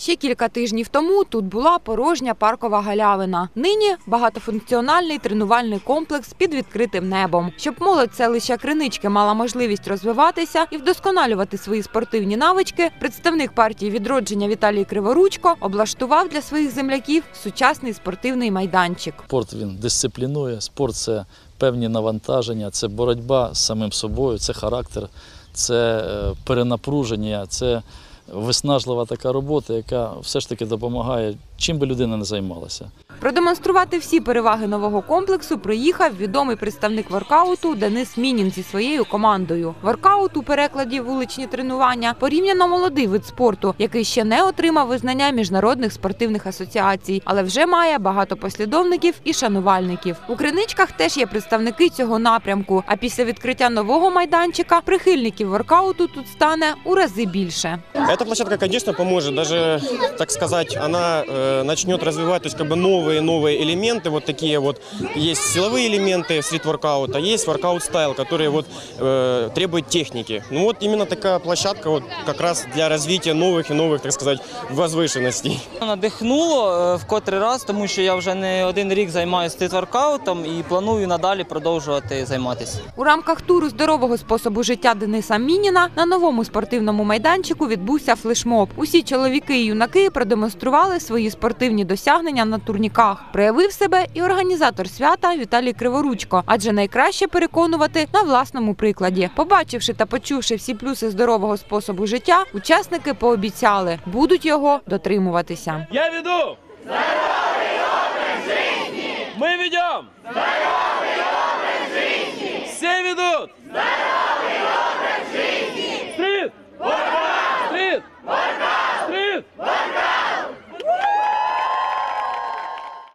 Ще кілька тижнів тому тут була порожня паркова галявина. Нині багатофункціональний тренувальний комплекс під відкритим небом. Щоб молодь селища Кринички мала можливість розвиватися і вдосконалювати свої спортивні навички, представник партії відродження Віталій Криворучко облаштував для своїх земляків сучасний спортивний майданчик. Спорт він дисциплінує, спорт це певні навантаження, це боротьба з самим собою, це характер, це е, перенапруження, це виснажлива така робота, яка все ж таки допомагає, чим би людина не займалася. Продемонструвати всі переваги нового комплексу приїхав відомий представник воркауту Денис Мінін зі своєю командою. Воркаут у перекладі вуличні тренування порівняно молодий вид спорту, який ще не отримав визнання міжнародних спортивних асоціацій, але вже має багато послідовників і шанувальників. У криничках теж є представники цього напрямку. А після відкриття нового майданчика прихильників воркауту тут стане у рази більше. Эта площадка, конечно, поможет. Даже, так сказать, она э, начнет развивать, то есть как бы новые-новые элементы, вот такие вот. Есть силовые элементы стрит-воркаута, есть воркаут-стайл, которые вот э, требуют техники. Ну вот именно такая площадка вот как раз для развития новых и новых, так сказать, возвышенностей. Надихнуло е, в котрий раз, тому що я вже не один рік займаюся стрітворкаутом і планую надалі продовжувати займатися. У рамках туру здорового способу життя Дениса Мініна на новому спортивному майданчику відбувся відбувся флешмоб. Усі чоловіки і юнаки продемонстрували свої спортивні досягнення на турніках. Проявив себе і організатор свята Віталій Криворучко, адже найкраще переконувати на власному прикладі. Побачивши та почувши всі плюси здорового способу життя, учасники пообіцяли, будуть його дотримуватися. Я веду здоровий образ життя! Ми ведемо здоровий образ життя! Всі ведуть!